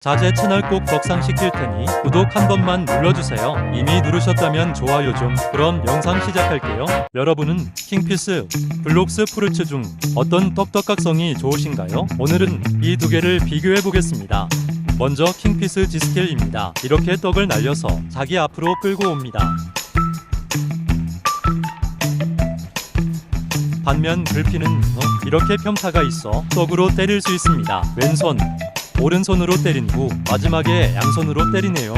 자제 채널 꼭 덕상시킬 테니 구독 한 번만 눌러주세요. 이미 누르셨다면 좋아요 좀. 그럼 영상 시작할게요. 여러분은 킹피스, 블록스 프루츠 중 어떤 떡떡각성이 좋으신가요? 오늘은 이 두 개를 비교해 보겠습니다. 먼저 킹피스 지스켈입니다. 이렇게 떡을 날려서 자기 앞으로 끌고 옵니다. 반면 불피는 어, 이렇게 평타가 있어 떡으로 때릴 수 있습니다. 왼손, 오른손으로 때린 후 마지막에 양손으로 때리네요.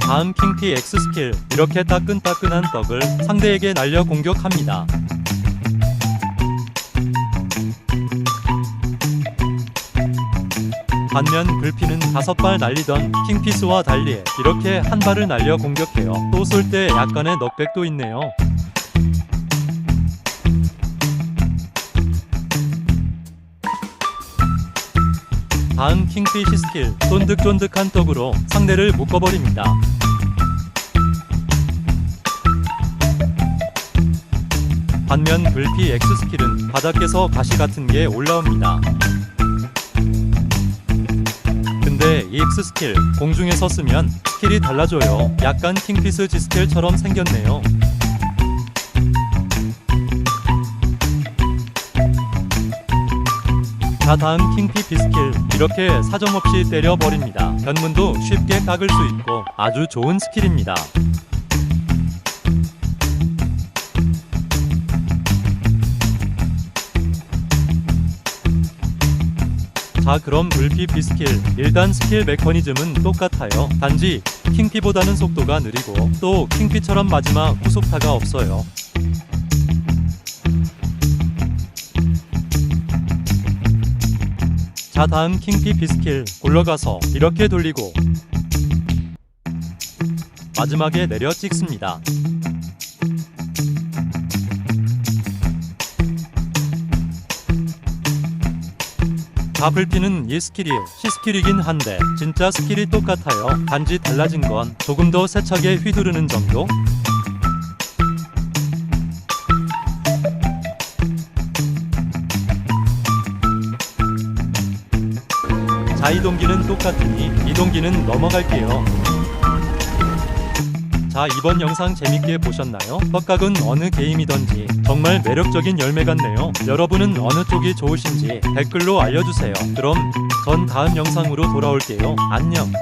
다음 킹피 X 스킬 이렇게 따끈따끈한 떡을 상대에게 날려 공격합니다. 반면 불피는 다섯 발 날리던 킹피스와 달리 이렇게 한 발을 날려 공격해요. 또 쏠 때 약간의 넉백도 있네요. 다음 킹피시 스킬 쫀득쫀득한 떡으로 상대를 묶어버립니다. 반면 불피 X 스킬은 바닥에서 가시 같은 게 올라옵니다. 근데 이 X 스킬 공중에서 쓰면 스킬이 달라져요. 약간 킹피스 G 스킬처럼 생겼네요. 다음 킹피 비스킬 이렇게 사정없이 때려버립니다. 견문도 쉽게 깎을 수 있고 아주 좋은 스킬입니다. 자 그럼 불피 비스킬 일단 스킬 메커니즘은 똑같아요. 단지 킹피보다는 속도가 느리고 또 킹피처럼 마지막 후속타가 없어요. 자 다음 킹피 비스킬 굴러가서 이렇게 돌리고 마지막에 내려 찍습니다. 다블피는 이 스킬이 C 스킬이긴 한데 진짜 스킬이 똑같아요. 단지 달라진 건 조금 더 세차게 휘두르는 정도? 자 이동기는 똑같으니 이동기는 넘어갈게요. 자 이번 영상 재밌게 보셨나요? 떡각은 어느 게임이던지 정말 매력적인 열매 같네요. 여러분은 어느 쪽이 좋으신지 댓글로 알려주세요. 그럼 전 다음 영상으로 돌아올게요. 안녕.